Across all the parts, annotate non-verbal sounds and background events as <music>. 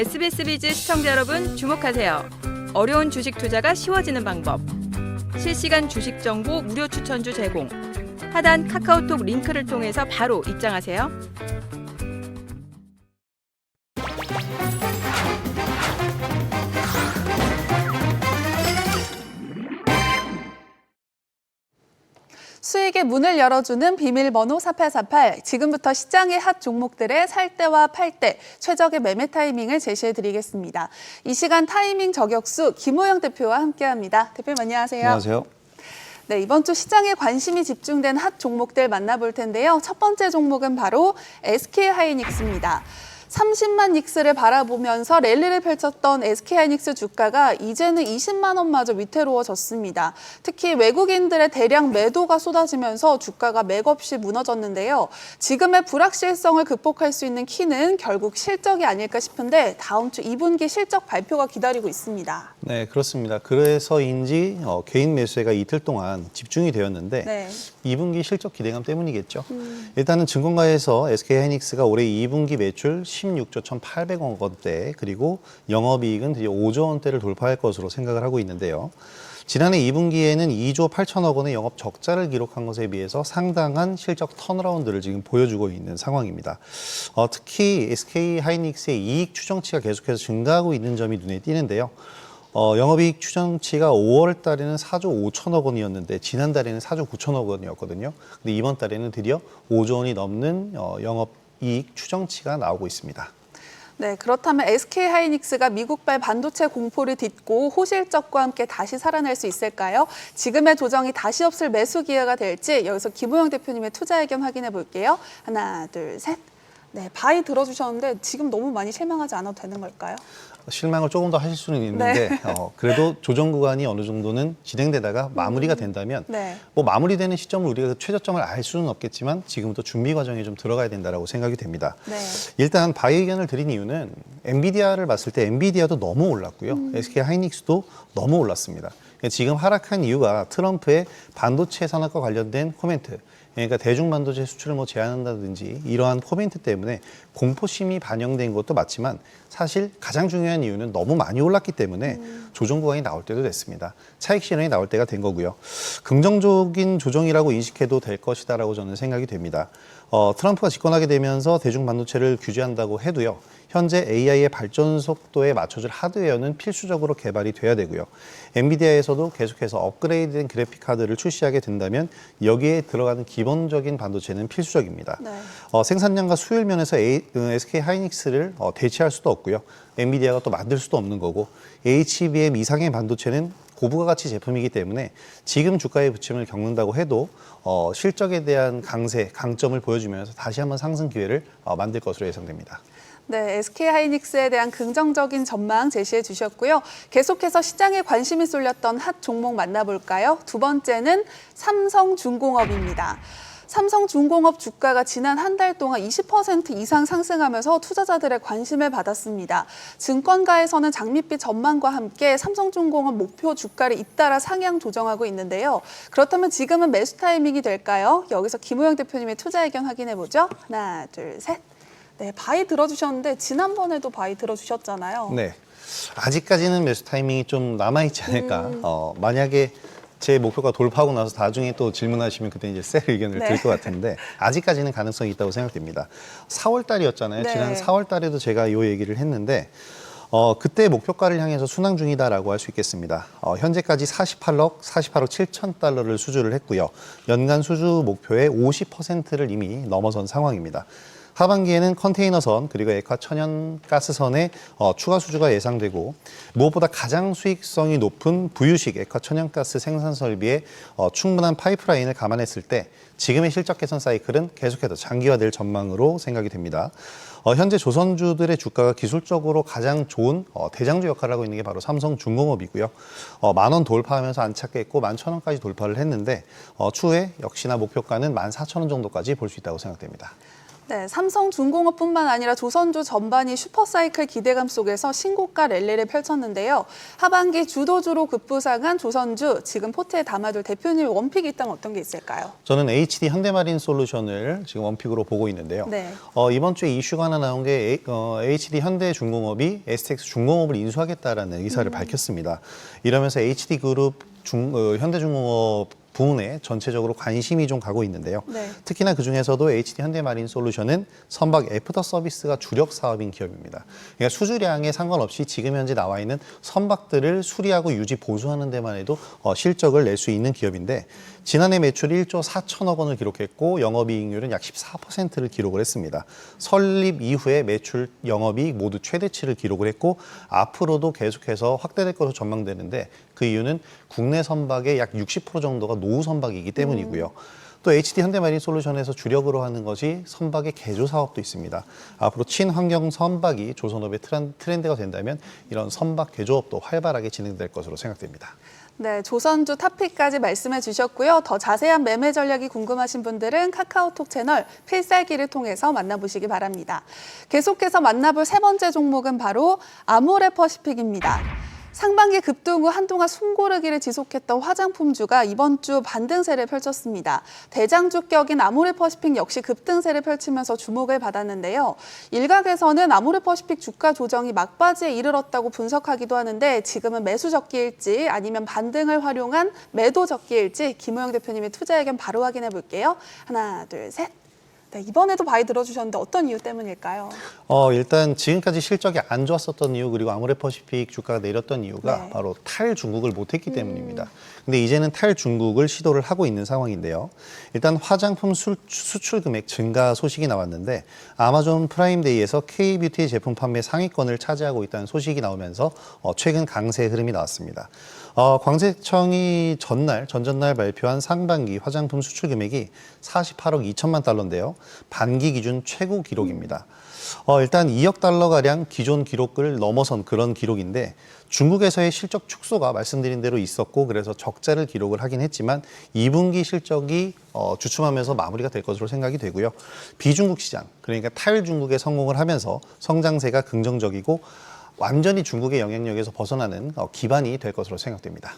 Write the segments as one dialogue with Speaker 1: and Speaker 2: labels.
Speaker 1: SBS 비즈 시청자 여러분 주목하세요. 어려운 주식 투자가 쉬워지는 방법. 실시간 주식 정보 무료 추천주 제공. 하단 카카오톡 링크를 통해서 바로 입장하세요.
Speaker 2: 수익의 문을 열어주는 비밀번호 4848. 지금부터 시장의 핫 종목들의 살 때와 팔 때 최적의 매매 타이밍을 제시해 드리겠습니다. 이 시간 타이밍 저격수 김호영 대표와 함께 합니다. 대표님 안녕하세요.
Speaker 3: 안녕하세요.
Speaker 2: 네, 이번 주 시장에 관심이 집중된 핫 종목들 만나볼 텐데요. 첫 번째 종목은 바로 SK 하이닉스입니다. 30만 닉스를 바라보면서 랠리를 펼쳤던 SK 하이닉스 주가가 이제는 20만 원마저 위태로워졌습니다. 특히 외국인들의 대량 매도가 쏟아지면서 주가가 맥없이 무너졌는데요. 지금의 불확실성을 극복할 수 있는 키는 결국 실적이 아닐까 싶은데 다음 주 2분기 실적 발표가 기다리고 있습니다.
Speaker 3: 네, 그렇습니다. 그래서인지 어, 개인 매수세가 이틀 동안 집중이 되었는데
Speaker 2: 네.
Speaker 3: 2분기 실적 기대감 때문이겠죠. 일단은 증권가에서 SK 하이닉스가 올해 2분기 매출 16조 1,800억 원대 그리고 영업이익은 드디어 5조 원대를 돌파할 것으로 생각을 하고 있는데요. 지난해 2분기에는 2조 8천억 원의 영업 적자를 기록한 것에 비해서 상당한 실적 턴어라운드를 지금 보여주고 있는 상황입니다. 어, 특히 SK 하이닉스의 이익 추정치가 계속해서 증가하고 있는 점이 눈에 띄는데요. 어, 영업이익 추정치가 5월 달에는 4조 5천억 원이었는데 지난달에는 4조 9천억 원이었거든요. 근데 이번 달에는 드디어 5조 원이 넘는 어, 영업 이익 추정치가 나오고 있습니다.
Speaker 2: 네, 그렇다면 SK 하이닉스가 미국발 반도체 공포를 딛고 호실적과 함께 다시 살아날 수 있을까요? 지금의 조정이 다시 없을 매수 기회가 될지 여기서 김호영 대표님의 투자 의견 확인해 볼게요. 하나, 둘, 셋. 네, 바이 들어주셨는데 지금 너무 많이 실망하지 않아도 되는 걸까요?
Speaker 3: 실망을 조금 더 하실 수는 있는데
Speaker 2: 네.
Speaker 3: 어, 그래도 조정 구간이 어느 정도는 진행되다가 마무리가 된다면
Speaker 2: 네.
Speaker 3: 뭐 마무리되는 시점을 우리가 그 최저점을 알 수는 없겠지만 지금부터 준비 과정에 좀 들어가야 된다라고 생각이 됩니다.
Speaker 2: 네.
Speaker 3: 일단 바이 의견을 드린 이유는 엔비디아를 봤을 때 엔비디아도 너무 올랐고요. SK 하이닉스도 너무 올랐습니다. 지금 하락한 이유가 트럼프의 반도체 산업과 관련된 코멘트, 그러니까 대중 반도체 수출을 뭐 제한한다든지 이러한 코멘트 때문에 공포심이 반영된 것도 맞지만 사실 가장 중요한 이유는 너무 많이 올랐기 때문에 조정 구간이 나올 때도 됐습니다. 차익 실현이 나올 때가 된 거고요. 긍정적인 조정이라고 인식해도 될 것이다라고 저는 생각이 됩니다. 어, 트럼프가 집권하게 되면서 대중 반도체를 규제한다고 해도요. 현재 AI의 발전 속도에 맞춰줄 하드웨어는 필수적으로 개발이 돼야 되고요. 엔비디아에서도 계속해서 업그레이드된 그래픽 카드를 출시하게 된다면 여기에 들어가는 기본적인 반도체는 필수적입니다.
Speaker 2: 네.
Speaker 3: 어, 생산량과 수율 면에서 A, 음, SK 하이닉스를 어, 대체할 수도 없고요. 엔비디아가 또 만들 수도 없는 거고 HBM 이상의 반도체는 고부가 가치 제품이기 때문에 지금 주가의 부침을 겪는다고 해도 어, 실적에 대한 강세, 강점을 보여주면서 다시 한번 상승 기회를 어, 만들 것으로 예상됩니다.
Speaker 2: 네, SK 하이닉스에 대한 긍정적인 전망 제시해 주셨고요. 계속해서 시장에 관심이 쏠렸던 핫 종목 만나볼까요? 두 번째는 삼성중공업입니다. 삼성중공업 주가가 지난 한 달 동안 20% 이상 상승하면서 투자자들의 관심을 받았습니다. 증권가에서는 장밋빛 전망과 함께 삼성중공업 목표 주가를 잇따라 상향 조정하고 있는데요. 그렇다면 지금은 매수 타이밍이 될까요? 여기서 김우영 대표님의 투자 의견 확인해 보죠. 하나, 둘, 셋. 네, 바이 들어주셨는데 지난번에도 바이 들어주셨잖아요.
Speaker 3: 네. 아직까지는 매수 타이밍이 좀 남아있지 않을까. 어, 만약에 제 목표가 돌파하고 나서 나중에 또 질문하시면 그때 이제 셀 의견을
Speaker 2: 네.
Speaker 3: 드릴 것 같은데 아직까지는 가능성이 있다고 생각됩니다. 4월 달이었잖아요.
Speaker 2: 네.
Speaker 3: 지난 4월 달에도 제가 이 얘기를 했는데 어, 그때 목표가를 향해서 순항 중이다라고 할 수 있겠습니다. 어, 현재까지 48억, 48억 7천 달러를 수주를 했고요. 연간 수주 목표의 50%를 이미 넘어선 상황입니다. 하반기에는 컨테이너선 그리고 액화 천연가스선의 어, 추가 수주가 예상되고 무엇보다 가장 수익성이 높은 부유식 액화 천연가스 생산 설비의 어, 충분한 파이프라인을 감안했을 때 지금의 실적 개선 사이클은 계속해서 장기화될 전망으로 생각이 됩니다. 어, 현재 조선주들의 주가가 기술적으로 가장 좋은 어, 대장주 역할을 하고 있는 게 바로 삼성중공업이고요. 어, 만원 돌파하면서 안착했고 만 천 원까지 돌파를 했는데 어, 추후에 역시나 목표가는 만 사천 원 정도까지 볼 수 있다고 생각됩니다.
Speaker 2: 네, 삼성중공업뿐만 아니라 조선주 전반이 슈퍼사이클 기대감 속에서 신고가 랠리를 펼쳤는데요. 하반기 주도주로 급부상한 조선주, 지금 포트에 담아둘 대표님 원픽이 있다면 어떤 게 있을까요?
Speaker 3: 저는 HD 현대마린 솔루션을 지금 원픽으로 보고 있는데요.
Speaker 2: 네.
Speaker 3: 어, 이번 주에 이슈가 하나 나온 게 A- 어, HD 현대중공업이 STX 중공업을 인수하겠다라는 의사를 밝혔습니다. 이러면서 HD 그룹 중, 어, 현대중공업 부문에 전체적으로 관심이 좀 가고 있는데요.
Speaker 2: 네.
Speaker 3: 특히나 그 중에서도 HD 현대마린 솔루션은 선박 애프터 서비스가 주력 사업인 기업입니다. 그러니까 수주량에 상관없이 지금 현재 나와 있는 선박들을 수리하고 유지 보수하는 데만 해도 어, 실적을 낼 수 있는 기업인데 지난해 매출 1조 4천억 원을 기록했고 영업이익률은 약 14%를 기록을 했습니다. 설립 이후에 매출 영업이익 모두 최대치를 기록을 했고 앞으로도 계속해서 확대될 것으로 전망되는데 그 이유는 국내 선박의 약 60% 정도가 노후 선박이기 때문이고요. 또 HD 현대마린 솔루션에서 주력으로 하는 것이 선박의 개조 사업도 있습니다. 앞으로 친환경 선박이 조선업의 트렌- 트렌드가 된다면 이런 선박 개조업도 활발하게 진행될 것으로 생각됩니다.
Speaker 2: 네, 조선주 탑픽까지 말씀해 주셨고요. 더 자세한 매매 전략이 궁금하신 분들은 카카오톡 채널 필살기를 통해서 만나보시기 바랍니다. 계속해서 만나볼 세 번째 종목은 바로 아모레퍼시픽입니다. 상반기 급등 후 한동안 숨고르기를 지속했던 화장품주가 이번 주 반등세를 펼쳤습니다. 대장주격인 아모레퍼시픽 역시 급등세를 펼치면서 주목을 받았는데요. 일각에서는 아모레퍼시픽 주가 조정이 막바지에 이르렀다고 분석하기도 하는데 지금은 매수 적기일지 아니면 반등을 활용한 매도 적기일지 김호영 대표님의 투자 의견 바로 확인해 볼게요. 하나, 둘, 셋. 네, 이번에도 바이 들어주셨는데 어떤 이유 때문일까요?
Speaker 3: 어, 일단 지금까지 실적이 안 좋았었던 이유 그리고 아모레퍼시픽 주가가 내렸던 이유가
Speaker 2: 네.
Speaker 3: 바로 탈 중국을 못했기 때문입니다. 근데 이제는 탈 중국을 시도를 하고 있는 상황인데요. 일단 화장품 수, 수출 금액 증가 소식이 나왔는데 아마존 프라임데이에서 K뷰티 제품 판매 상위권을 차지하고 있다는 소식이 나오면서 어, 최근 강세 흐름이 나왔습니다. 어, 광세청이 전날, 전전날 발표한 상반기 화장품 수출 금액이 48억 2천만 달러인데요. 반기 기준 최고 기록입니다. 어, 일단 2억 달러 가량 기존 기록을 넘어선 그런 기록인데 중국에서의 실적 축소가 말씀드린 대로 있었고 그래서 적자를 기록을 하긴 했지만 2분기 실적이 어, 주춤하면서 마무리가 될 것으로 생각이 되고요. 비중국 시장 그러니까 탈중국에 성공을 하면서 성장세가 긍정적이고 완전히 중국의 영향력에서 벗어나는 어, 기반이 될 것으로 생각됩니다.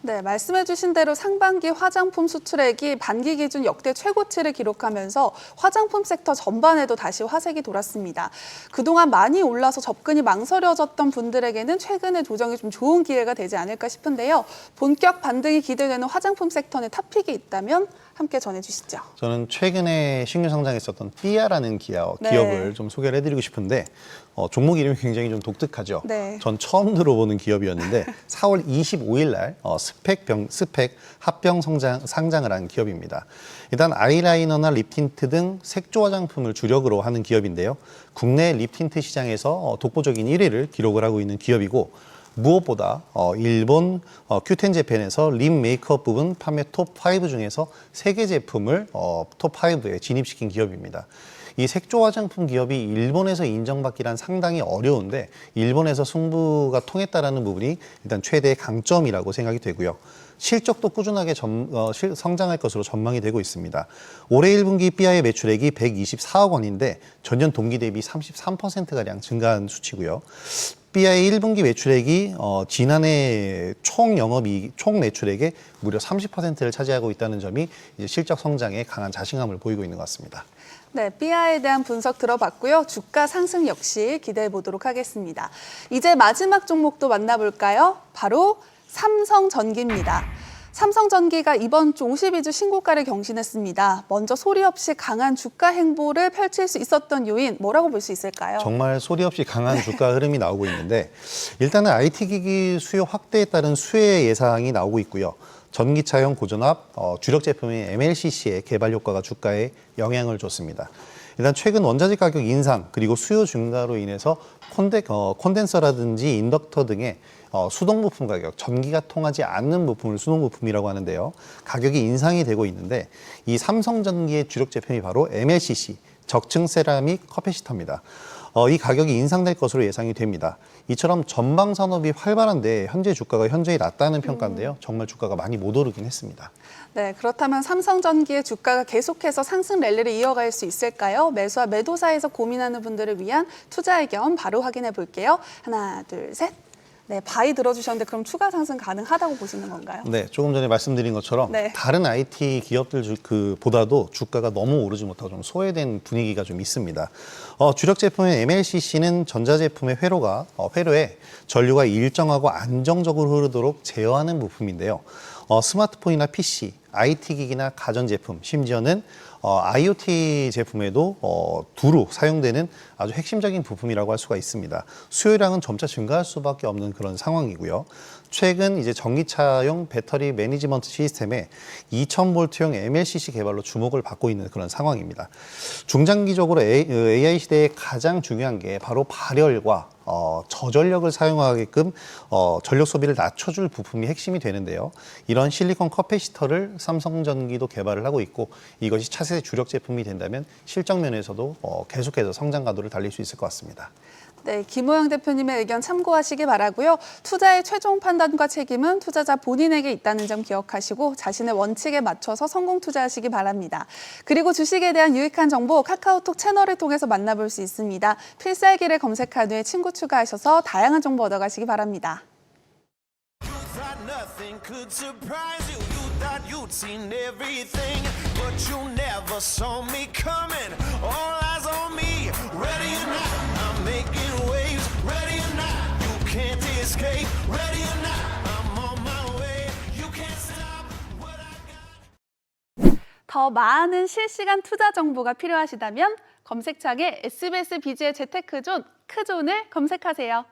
Speaker 2: 네, 말씀해주신 대로 상반기 화장품 수출액이 반기 기준 역대 최고치를 기록하면서 화장품 섹터 전반에도 다시 화색이 돌았습니다. 그동안 많이 올라서 접근이 망설여졌던 분들에게는 최근의 조정이 좀 좋은 기회가 되지 않을까 싶은데요. 본격 반등이 기대되는 화장품 섹터의 탑픽이 있다면 함께 전해주시죠.
Speaker 3: 저는 최근에 신규 상장했었던 삐아라는 기업,
Speaker 2: 네.
Speaker 3: 기업을 좀 소개를 해드리고 싶은데 어, 종목 이름이 굉장히 좀 독특하죠.
Speaker 2: 네.
Speaker 3: 전 처음 들어보는 기업이었는데 <laughs> 4월 25일 날 어, 스펙 병 스펙 합병 성장, 상장을 한 기업입니다. 일단 아이라이너나 립 틴트 등 색조 화장품을 주력으로 하는 기업인데요. 국내 립 틴트 시장에서 어, 독보적인 1위를 기록을 하고 있는 기업이고 무엇보다 어, 일본 어, 큐텐 재팬에서 립 메이크업 부분 판매 톱 5 중에서 세 개 제품을 어, 톱 5에 진입시킨 기업입니다. 이 색조 화장품 기업이 일본에서 인정받기란 상당히 어려운데 일본에서 승부가 통했다라는 부분이 일단 최대의 강점이라고 생각이 되고요. 실적도 꾸준하게 점- 어, 실- 성장할 것으로 전망이 되고 있습니다. 올해 1분기 BI의 매출액이 124억 원인데 전년 동기 대비 33%가량 증가한 수치고요. BI 1분기 매출액이 어, 지난해 총 영업이익, 총 매출액의 무려 30%를 차지하고 있다는 점이 이제 실적 성장에 강한 자신감을 보이고 있는 것 같습니다.
Speaker 2: 네, 삐아에 대한 분석 들어봤고요. 주가 상승 역시 기대해 보도록 하겠습니다. 이제 마지막 종목도 만나볼까요? 바로 삼성전기입니다. 삼성전기가 이번 주 52주 신고가를 경신했습니다. 먼저 소리 없이 강한 주가 행보를 펼칠 수 있었던 요인 뭐라고 볼 수 있을까요?
Speaker 3: 정말 소리 없이 강한 주가 흐름이 나오고 있는데 일단은 IT 기기 수요 확대에 따른 수혜 예상이 나오고 있고요. 전기차용 고전압 어, 주력 제품인 MLCC의 개발 효과가 주가에 영향을 줬습니다. 일단 최근 원자재 가격 인상 그리고 수요 증가로 인해서 콘데, 어, 콘덴서라든지 인덕터 등의 어, 수동 부품 가격, 전기가 통하지 않는 부품을 수동 부품이라고 하는데요. 가격이 인상이 되고 있는데 이 삼성전기의 주력 제품이 바로 MLCC 적층 세라믹 커피시터입니다. 어, 이 가격이 인상될 것으로 예상이 됩니다. 이처럼 전방 산업이 활발한데 현재 주가가 현저히 낮다는 평가인데요. 정말 주가가 많이 못 오르긴 했습니다.
Speaker 2: 네, 그렇다면 삼성전기의 주가가 계속해서 상승 랠리를 이어갈 수 있을까요? 매수와 매도 사이에서 고민하는 분들을 위한 투자 의견 바로 확인해 볼게요. 하나, 둘, 셋. 네, 바이 들어주셨는데 그럼 추가 상승 가능하다고 보시는 건가요?
Speaker 3: 네, 조금 전에 말씀드린 것처럼
Speaker 2: 네. 다른
Speaker 3: IT 기업들 주- 그 보다도 주가가 너무 오르지 못하고 좀 소외된 분위기가 좀 있습니다. 어, 주력 제품의 MLCC는 전자제품의 회로가 어, 회로에 전류가 일정하고 안정적으로 흐르도록 제어하는 부품인데요. 어, 스마트폰이나 PC, IT 기기나 가전제품, 심지어는 어, IoT 제품에도 어, 두루 사용되는 아주 핵심적인 부품이라고 할 수가 있습니다. 수요량은 점차 증가할 수밖에 없는 그런 상황이고요. 최근 이제 전기차용 배터리 매니지먼트 시스템에 2000볼트용 MLCC 개발로 주목을 받고 있는 그런 상황입니다. 중장기적으로 AI 시대에 가장 중요한 게 바로 발열과 어, 저전력을 사용하게끔 어, 전력 소비를 낮춰줄 부품이 핵심이 되는데요. 이런 실리콘 커패시터를 삼성전기도 개발을 하고 있고 이것이 차세대 주력 제품이 된다면 실적 면에서도 어, 계속해서 성장 가도를 달릴 수 있을 것 같습니다.
Speaker 2: 네, 김호영 대표님의 의견 참고하시기 바라고요. 투자의 최종 판단과 책임은 투자자 본인에게 있다는 점 기억하시고 자신의 원칙에 맞춰서 성공 투자하시기 바랍니다. 그리고 주식에 대한 유익한 정보 카카오톡 채널을 통해서 만나볼 수 있습니다. 필살기를 검색한 후에 친구 추가하셔서 다양한 정보 얻어가시기 바랍니다. 더 많은 실시간 투자 정보가 필요하시다면 검색창에 SBS 비즈의 재테크존 크존을 검색하세요.